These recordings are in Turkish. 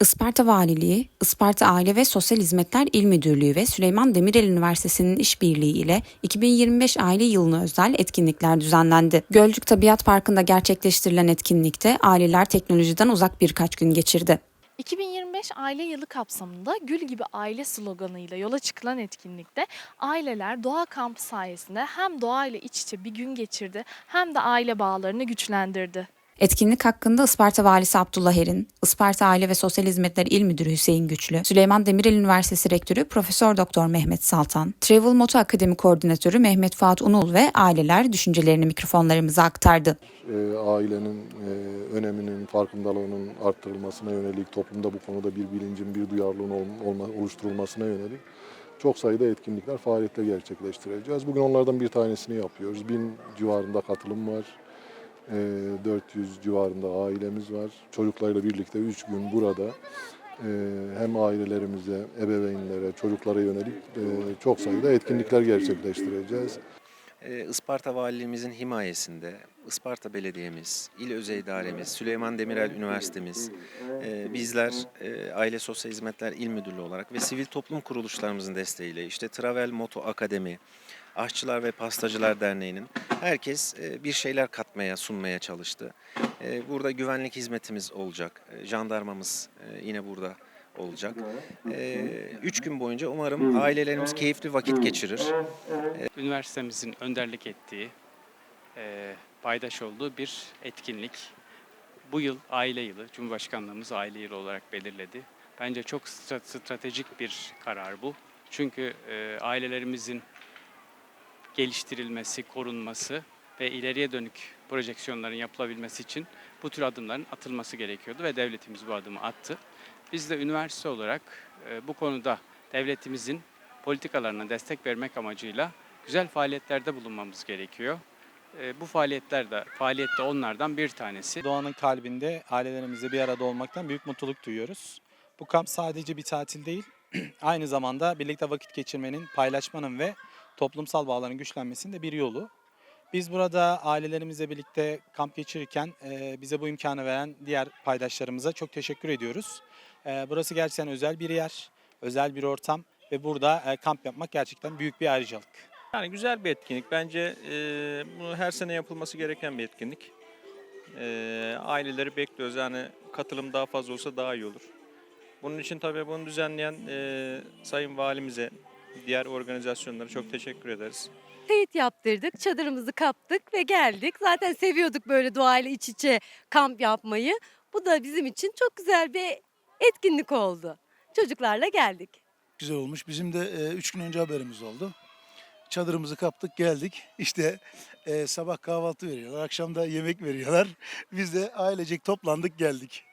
Isparta Valiliği, Isparta Aile ve Sosyal Hizmetler İl Müdürlüğü ve Süleyman Demirel Üniversitesi'nin işbirliği ile 2025 Aile Yılı'na özel etkinlikler düzenlendi. Gölcük Tabiat Parkı'nda gerçekleştirilen etkinlikte aileler teknolojiden uzak birkaç gün geçirdi. 2025 Aile Yılı kapsamında Gül gibi aile sloganıyla yola çıkılan etkinlikte aileler doğa kampı sayesinde hem doğayla iç içe bir gün geçirdi hem de aile bağlarını güçlendirdi. Etkinlik hakkında Isparta Valisi Abdullah Erin, Isparta Aile ve Sosyal Hizmetler İl Müdürü Hüseyin Güçlü, Süleyman Demirel Üniversitesi Rektörü Profesör Doktor Mehmet Saltan, Travel Moto Akademi Koordinatörü Mehmet Fuat Unul ve aileler düşüncelerini mikrofonlarımıza aktardı. e, ailenin e, öneminin, farkındalığının arttırılmasına yönelik, toplumda bu konuda bir bilincin, bir duyarlılığın oluşturulmasına yönelik çok sayıda etkinlikler, faaliyetler gerçekleştireceğiz. Bugün onlardan bir tanesini yapıyoruz. Bin civarında katılım var. E, 400 civarında ailemiz var. Çocuklarla birlikte 3 gün burada e, hem ailelerimize, ebeveynlere, çocuklara yönelik e, çok sayıda etkinlikler gerçekleştireceğiz. Ee, Isparta Valiliğimizin himayesinde Isparta Belediye'miz, İl Özel İdaremiz, Süleyman Demirel Üniversitemiz, e, bizler e, Aile Sosyal Hizmetler İl Müdürlüğü olarak ve sivil toplum kuruluşlarımızın desteğiyle işte Travel Moto Akademi, Aşçılar ve Pastacılar Derneği'nin herkes e, bir şeyler katmaya, sunmaya çalıştı. Burada güvenlik hizmetimiz olacak, jandarmamız yine burada olacak. E, Üç gün boyunca umarım ailelerimiz keyifli vakit geçirir. üniversitemizin önderlik ettiği, e, paydaş olduğu bir etkinlik. Bu yıl aile yılı, Cumhurbaşkanlığımız aile yılı olarak belirledi. Bence çok stra- stratejik bir karar bu. Çünkü e, ailelerimizin geliştirilmesi, korunması ve ileriye dönük projeksiyonların yapılabilmesi için bu tür adımların atılması gerekiyordu ve devletimiz bu adımı attı. Biz de üniversite olarak e, bu konuda devletimizin politikalarına destek vermek amacıyla güzel faaliyetlerde bulunmamız gerekiyor. E, Bu faaliyetler de faaliyet de onlardan bir tanesi. Doğanın kalbinde ailelerimizle bir arada olmaktan büyük mutluluk duyuyoruz. Bu kamp sadece bir tatil değil, aynı zamanda birlikte vakit geçirmenin, paylaşmanın ve toplumsal bağların güçlenmesinin de bir yolu. Biz burada ailelerimizle birlikte kamp geçirirken e, bize bu imkanı veren diğer paydaşlarımıza çok teşekkür ediyoruz. E, Burası gerçekten özel bir yer, özel bir ortam ve burada e, kamp yapmak gerçekten büyük bir ayrıcalık. Yani güzel bir etkinlik. Bence e, bu her sene yapılması gereken bir etkinlik. E, aileleri bekliyoruz. Yani katılım daha fazla olsa daha iyi olur. Bunun için tabii bunu düzenleyen e, Sayın Valimize, diğer organizasyonlara çok teşekkür ederiz. teyit yaptırdık, çadırımızı kaptık ve geldik. Zaten seviyorduk böyle doğayla iç içe kamp yapmayı. Bu da bizim için çok güzel bir etkinlik oldu. Çocuklarla geldik. güzel olmuş. Bizim de 3 gün önce haberimiz oldu. Çadırımızı kaptık geldik. İşte e, sabah kahvaltı veriyorlar, akşam da yemek veriyorlar. Biz de ailecek toplandık geldik.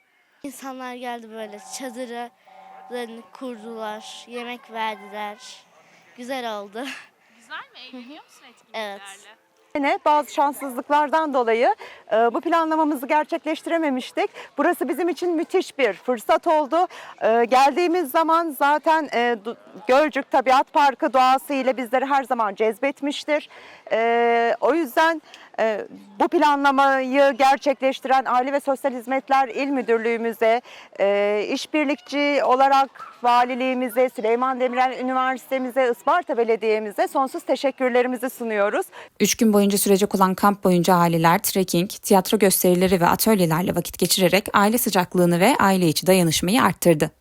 İnsanlar geldi böyle çadırlarını kurdular, yemek verdiler. Güzel oldu. Güzel mi? Eğleniyor musun Evet. Yine bazı şanssızlıklardan dolayı e, bu planlamamızı gerçekleştirememiştik. Burası bizim için müthiş bir fırsat oldu. E, geldiğimiz zaman zaten e, Gölcük Tabiat Parkı doğası ile bizleri her zaman cezbetmiştir. E, o yüzden bu planlamayı gerçekleştiren Aile ve Sosyal Hizmetler İl Müdürlüğümüze, e, işbirlikçi olarak valiliğimize, Süleyman Demirel Üniversitemize, Isparta Belediye'mize sonsuz teşekkürlerimizi sunuyoruz. Üç gün boyunca sürecek olan kamp boyunca aileler trekking, tiyatro gösterileri ve atölyelerle vakit geçirerek aile sıcaklığını ve aile içi dayanışmayı arttırdı.